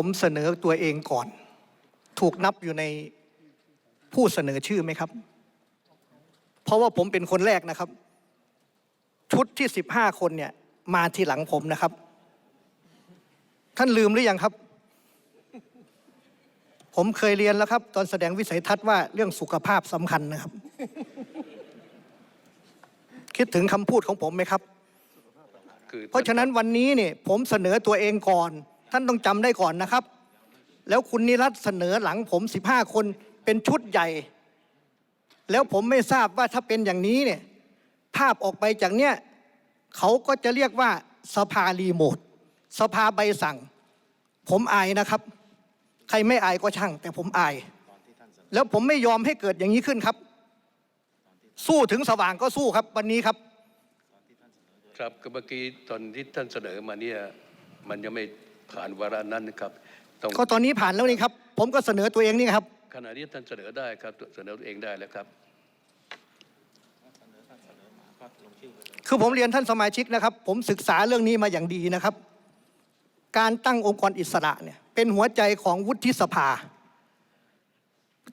ผมเสนอตัวเองก่อน ถูกนับอยู่ในผู้เสนอชื่อไหมครับ เพราะว่าผมเป็นคนแรกนะครับ ชุดที่สิบห้าคนเนี่ย มาทีหลังผมนะครับ ท่านลืมหรือยังครับ ผมเคยเรียนแล้วครับ ตอนแสดงวิสัยทัศน์ว่าเรื่องสุขภาพสำคัญนะครับ คิดถึงคำพูดของผมไหมครับคือเพราะฉะนั้นวันนี้เนี่ยผมเสนอตัวเองก่อน ท่านต้องจำได้ก่อนนะครับ แล้วคุณนิรัตเสนอหลังผม 15 คนเป็นชุดใหญ่ แล้วผมไม่ทราบว่าถ้าเป็นอย่างนี้เนี่ยภาพออกไปจากเนี่ยเขาก็จะเรียกว่าสภารีโมทสภาใบสั่ง ผมอายนะครับ ใครไม่อายก็ช่าง แต่ผมอาย แล้วผมไม่ยอมให้เกิดอย่างนี้ขึ้นครับ สู้ถึงสว่างก็สู้ครับ วันนี้ครับ ครับก็เมื่อกี้ตอนที่ท่านเสนอมาเนี่ยมันยังไม่ ผ่านวาระนั้นนะครับต้องก็ตอนนี้ผ่านแล้วนี่ครับ ผมก็เสนอตัวเองนี่ครับ ขณะนี้ท่านเสนอได้ครับเสนอตัวเองได้แล้วครับ คือผมเรียนท่านสมาชิกนะครับ ผมศึกษาเรื่องนี้มาอย่างดีนะครับ การตั้งองค์กรอิสระเนี่ยเป็นหัวใจของวุฒิสภา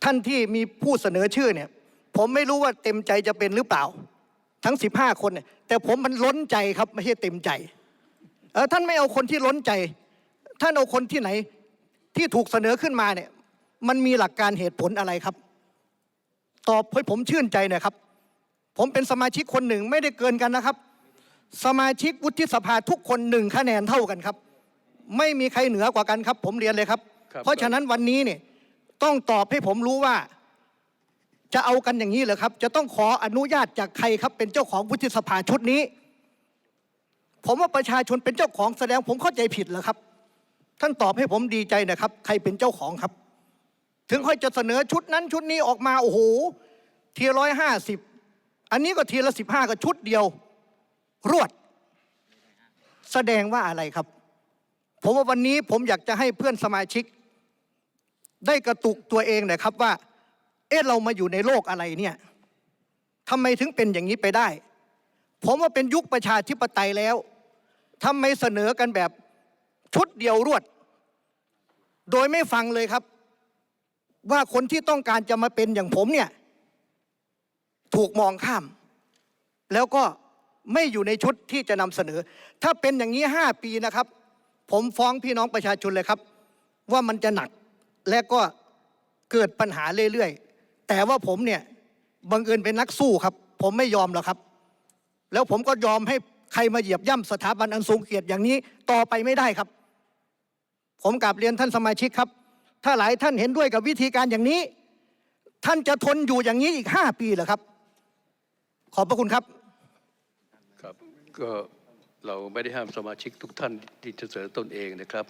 ท่านที่มีผู้เสนอชื่อเนี่ย ผมไม่รู้ว่าเต็มใจจะเป็นหรือเปล่า ทั้ง 15 คนเนี่ยแต่ผมมันล้นใจครับไม่ใช่เต็มใจเออท่านไม่เอาคนที่ล้นใจ ท่านเอาคนที่ไหนที่ถูกเสนอขึ้นมาเนี่ย มันมีหลักการเหตุผลอะไรครับ ตอบให้ผมชื่นใจหน่อยครับ ผมเป็นสมาชิกคนหนึ่งไม่ได้เกินกันนะครับ สมาชิกวุฒิสภาทุกคนหนึ่งคะแนนเท่ากันครับ ไม่มีใครเหนือกว่ากันครับ ผมเรียนเลยครับครับเพราะฉะนั้นวันนี้เนี่ยต้องตอบให้ผมรู้ว่า จะเอากันอย่างนี้เหรอครับ จะต้องขออนุญาตจากใครครับ เป็นเจ้าของวุฒิสภาชุดนี้ ผมว่าประชาชนเป็นเจ้าของแสดงผมเข้าใจผิดเหรอครับ ท่านตอบให้ผมดีใจนะครับ ใครเป็นเจ้าของครับ ถึงค่อยจะเสนอชุดนั้นชุดนี้ออกมาโอ้โหทีร้อยห้าสิบอันนี้ก็ทีละสิบห้าก็ชุดเดียว รวด แสดงว่าอะไรครับ ผมว่าวันนี้ผมอยากจะให้เพื่อนสมาชิก ได้กระตุกตัวเองหน่อยครับว่า เอ๊ะเรามาอยู่ในโลกอะไรเนี่ยทำไมถึงเป็นอย่างนี้ไปได้ ผมว่าเป็นยุคประชาธิปไตยแล้วทำไมเสนอกันแบบ ชุดเดียวรวด โดยไม่ฟังเลยครับ ว่าคนที่ต้องการจะมาเป็นอย่างผมเนี่ย ถูกมองข้าม แล้วก็ไม่อยู่ในชุดที่จะนำเสนอ ถ้าเป็นอย่างนี้ห้าปีนะครับ ผมฟ้องพี่น้องประชาชนเลยครับ ว่ามันจะหนักและก็เกิดปัญหาเรื่อยๆ แต่ว่าผมเนี่ยบังเอิญเป็นนักสู้ครับ ผมไม่ยอมหรอกครับ แล้วผมก็ยอมให้ ใครมาเหยียบย่ำสถาบันอันสูงเกียรติอย่างนี้ต่อไปไม่ได้ครับ ผมกลับเรียนท่านสมาชิกครับ ถ้าหลายท่านเห็นด้วยกับวิธีการอย่างนี้ ท่านจะทนอยู่อย่างนี้อีกห้าปีเหรอครับ ขอบพระคุณครับครับก็เราไม่ได้ห้ามสมาชิกทุกท่านที่จะเสนอตนเองนะครับ